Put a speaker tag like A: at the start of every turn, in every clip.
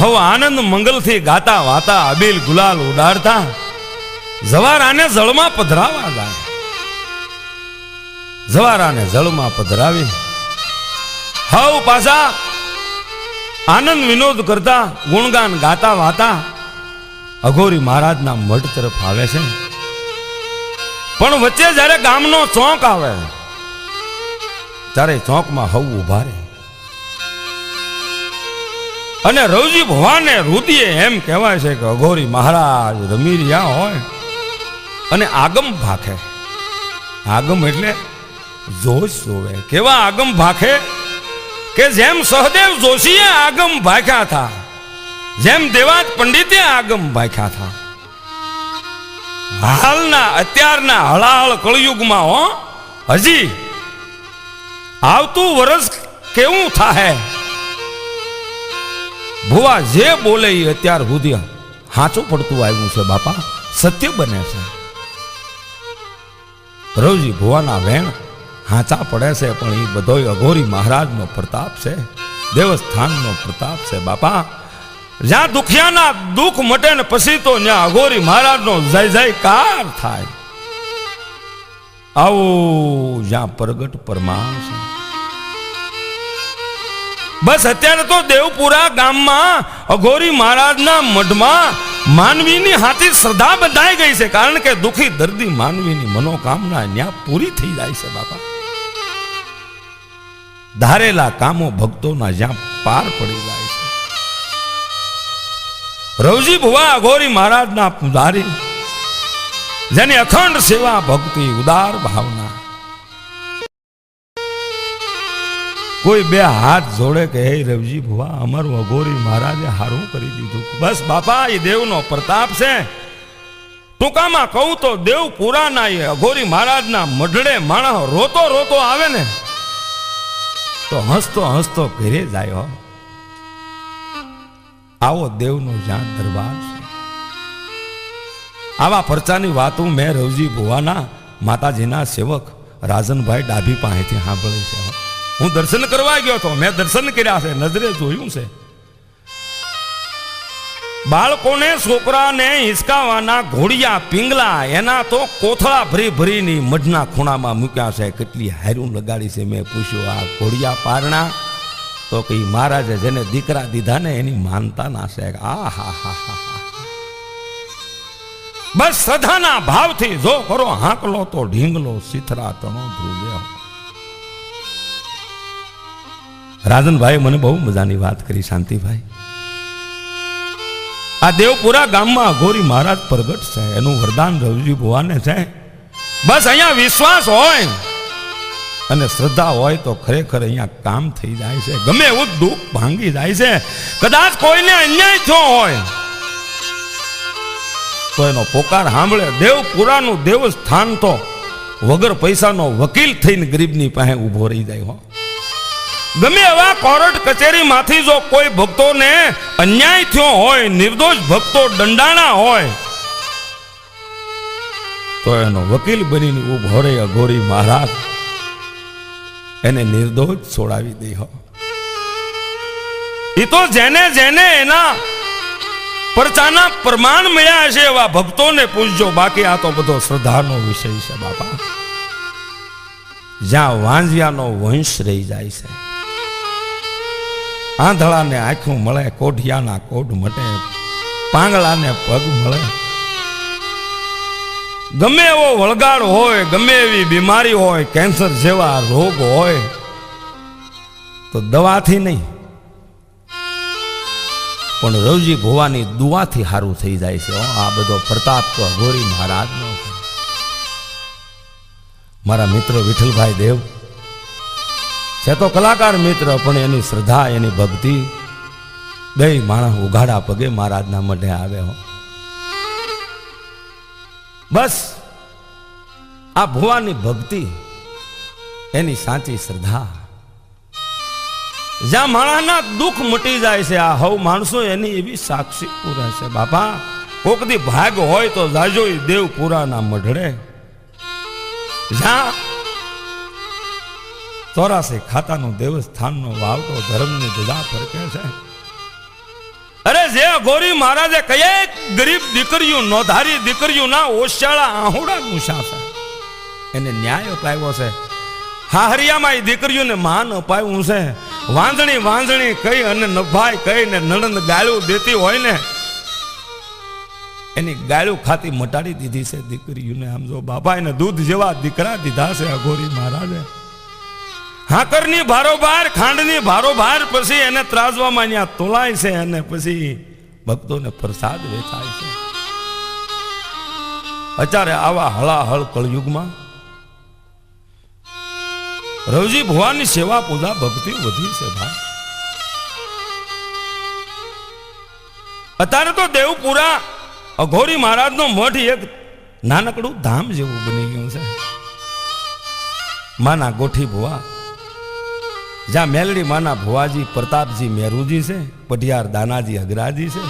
A: હવ આનંદ મંગલથી ગાતા, વાતા, અબીલ, ગુલાલ ઉડાડતા. જવારાને જળમાં પધરાવા ગાય. જવારાને જળમાં પધરાવી. હવ પાછા આનંદ વિનોદ કરતા, ગુણગાન ગાતા, વાતા. અઘોરી મહારાજના મઠ તરફ આવે છે. પણ વચ્ચે જ્યારે ગામનો ચોંક આવે, ત્યારે ચોકમાં હવ ઊભા રહે અને રવજી ભવાને રુદીએ એમ કહેવાય છે કે, અઘોરી મહારાજ, રમી રહ્યા હોય. અને આગમ ભાખે. આગમ એટલે જોશ જોવે. કેવા આગમ ભાખે? કે જેમ સહદેવ જોશીએ આગમ ભાખ્યા હતા જેમ દેવાત પંડિતે આગમ ભાખ્યા હતા હાલના, અત્યારના હળાહળ કળયુગમાં, હો, હજી આવતું વર્ષ કેવું થાહે? ભુવા જે બોલે અત્યાર સુધી હાચું પડતું આવ્યું છે બાપા. સત્ય બને છે. રવજી ભુવાના વેણ હાચા પડે છે પણ એ બધો અઘોરી મહારાજનો પ્રતાપ છે. દેવસ્થાનનો પ્રતાપ છે બાપા. જ્યાં દુખિયાના દુઃખ મટે ને પછી તો ત્યાં અઘોરી મહારાજનો જય જયકાર થાય. આવો જ્યાં પ્રગટ પરમાણ છે બસ અત્યારે તો દેવપુરા ગામમાં અઘોરી મહારાજના મઢમાં માનવીની હાથી શ્રદ્ધા બંધાઈ ગઈ છે. કારણ કે દુખી દર્દી માનવીની મનોકામના ન્યા પૂરી થઈ જાય છે બાપા. ધારેલા કામો ભક્તોના જ્યાં પાર પડી જાય છે. રવજી ભુવા અઘોરી મહારાજના પુજારી, જેની અખંડ સેવા ભક્તિ ઉદાર ભાવના કોઈ બે હાથ જોડે કે હે રવજી ભુવા, અમારું અઘોરી મહારાજે હારું કરી દીધું. બસ બાપા, એ દેવનો પ્રતાપ છે. ટૂંકામાં કહું તો દેવ પુરાના એ અઘોરી મહારાજના મઢડે માણસ રોતો રોતો આવે ને, તો હસતો હસતો ઘરે જાય આવો દેવનો જ્યાં દરબાર છે. આવા પરચાની વાતો મેં રવજી ભુવાના માતાજીના સેવક રાજનભાઈ ડાભી પાસેથી સાંભળી છે. હો. દર્શન કરવા ગયો હતો મેં દર્શન કર્યા છે, નજરે જોયું છે. બાળકોને છોકરાને હિસકાવાના ઘોડિયા, પિંગલા, એના તો કોથળા ભરી ભરીની મઢના ખૂણામાં મૂક્યા છે. કેટલી હાર્યું લગાડી છે મેં પૂછ્યું, આ ઘોડિયા પારણા? તો કે મહારાજે જેને દીકરા દીધા ને એની માનતા ના છે. આ હા હા હા બસ સધાના ભાવથી જો કરો હાંકલો તો ઢીંગલો, સિથરા તણો ધ્રુવ્યો રાજનભાઈ મને બહુ મજાની વાત કરી, શાંતિભાઈ. આ દેવપુરા ગામમાં અઘોરી મહારાજ પ્રગટ છે, એનું વરદાન રવજી ભુવાને છે. બસ અહીંયા વિશ્વાસ હોય અને શ્રદ્ધા હોય તો ખરેખર અહીંયા કામ થઈ જાય છે. ગમે એવું દુઃખ ભાંગી જાય છે. કદાચ કોઈને અન્યાય થયો હોય તો એનો પોકાર સાંભળે. દેવપુરાનું દેવસ્થાન તો વગર પૈસાનો વકીલ થઈને ગરીબની પાસે ઊભો રહી જાય હો. ગમે એવા કોર્ટ કચેરીમાંથી જો કોઈ ભક્તોને અન્યાય થયો હોય, નિર્દોષ ભક્તો દંડાણા હોય, તો એનો વકીલ બનીને ઊભો રે અઘોરી મહારાજ. એને નિર્દોષ છોડાવી દે હો. એ તો જેને જેને એના પરચાના પ્રમાણ મળ્યા છે એવા ભક્તોને પૂછજો. બાકી આ તો બધો શ્રદ્ધાનો વિષય છે બાપા. જ્યાં વાંઝિયાનો વંશ રહી જાય છે. આંધળાને આંખું મળે, કોઢિયાના કોઢ મટે, પાંગળાને પગ મળે. ગમે એવો વળગાડ હોય, ગમે એવી બીમારી હોય, કેન્સર જેવા રોગ હોય, તો દવાથી નહીં. પણ રવજી ભોવાની દુઆથી સારું થઈ જાય છે. આ બધો પ્રતાપ તો અઘોરી મહારાજનો મારા મિત્ર વિઠ્ઠલભાઈ દેવ છે તો કલાકાર મિત્ર, પણ એની શ્રદ્ધા, એની ભક્તિ બે માણસ ઉઘાડા પગે મહારાજના મઢે આવે હો. બસ, આ ભુવાની ભક્તિ, એની સાચી શ્રદ્ધા. જ્યાં માણસના દુઃખ મટી જાય છે, આ હવ માણસો એની એવી સાક્ષી પૂરે છે. બાપા કોક દી ભાગ હોય તો જાજો દેવ દેવપુરાના મઢડે. જ્યાં ચોરાસી ખાતાનું દેવસ્થાનનો વાવતો ધર્મની ધજા ફરકે છે. અરે જે અઘોરી મહારાજે કયા ગરીબ દીકરીઓ નોધારી દીકરીઓના ઓશિયાળા આહુડા મૂછા એને ન્યાય અપાવ્યો છે. હાહરિયામાં એ દીકરીઓને માન અપાવ્યું છે. વાંધણી વાંધણી કઈ અને નભાઈ કઈ ને નણંદ ગાળું દેતી હોય ને. એની ગાળું ખાતી મટાડી દીધી છે દીકરીઓને. આમ જો બાપા એને દૂધ જેવા દીકરા દીધા છે અઘોરી મહારાજે. હાકરની ભારોભાર, ખાંડની ભારોભાર, પછી એને ત્રાજવામાં ત્યાં તોલાય છે અને પછી ભક્તોને પ્રસાદ વેચાય છે. અત્યારે આવા હળાહળ કળયુગમાં રવજી ભુવાની સેવા પૂજા ભક્તિ વધી છે ભાઈ. અત્યારે તો દેવપુરા અઘોરી મહારાજનો મઠ એક નાનકડું ધામ જેવું બની ગયું છે. માના ગોઠી ભુવા જ્યાં મેલડી માના ભુવાજી પ્રતાપજી મેરુજી છે પઢિયાર દાનાજી અગરાજી છે.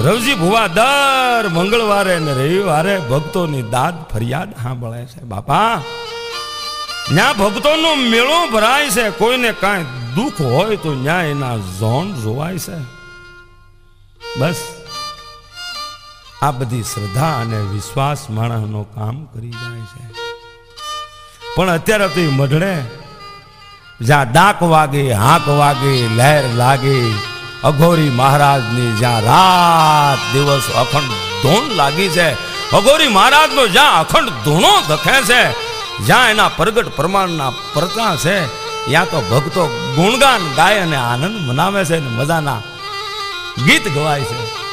A: રવજી ભુવા દર મંગળવારે અને રવિવારે ભક્તોની દાદ ફરિયાદ સાંભળે છે. બાપા ત્યાં ભક્તોનો મેળો ભરાય છે, કોઈને કાંઈ દુઃખ હોય તો ત્યાં એના ઝોન જોવાય છે. બસ, આ બધી શ્રદ્ધા અને વિશ્વાસ માણસનો કામ કરી જાય છે. પણ અત્યારે તો મઢડે જ્યાં ડાક વાગે, હાંક વાગે, લહેર લાગે, અઘોરી મહારાજની જ્યાં રાત દિવસ અખંડ ધૂન લાગી છે, અઘોરી મહારાજનો જ્યાં અખંડ ધૂણો દખે છે, જ્યાં એના પ્રગટ પ્રમાણના પ્રતા છે, ત્યાં તો ભક્તો ગુણગાન ગાય અને આનંદ મનાવે છે અને મજાના ગીત ગવાય છે.